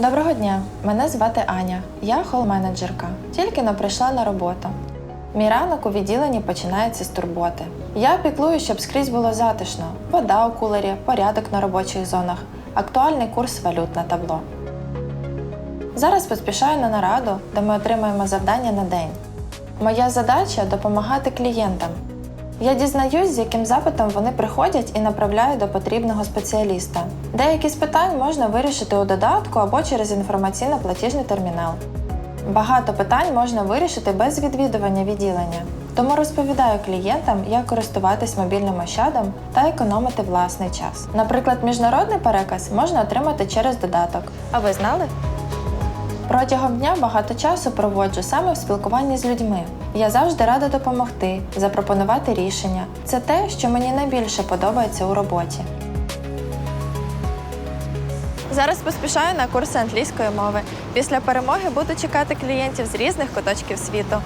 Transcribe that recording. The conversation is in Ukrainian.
Доброго дня, мене звати Аня. Я хол-менеджерка. Тільки но прийшла на роботу. Мій ранок у відділенні починається з турботи. Я піклую, щоб скрізь було затишно: вода у кулері, порядок на робочих зонах, актуальний курс валют на табло. Зараз поспішаю на нараду, де ми отримуємо завдання на день. Моя задача допомагати клієнтам. Я дізнаюсь, з яким запитом вони приходять і направляю до потрібного спеціаліста. Деякі з питань можна вирішити у додатку або через інформаційно-платіжний термінал. Багато питань можна вирішити без відвідування відділення. Тому розповідаю клієнтам, як користуватись мобільним ощадом та економити власний час. Наприклад, міжнародний переказ можна отримати через додаток. А ви знали? Протягом дня багато часу проводжу саме в спілкуванні з людьми. Я завжди рада допомогти, запропонувати рішення. Це те, що мені найбільше подобається у роботі. Зараз поспішаю на курси англійської мови. Після перемоги буду чекати клієнтів з різних куточків світу.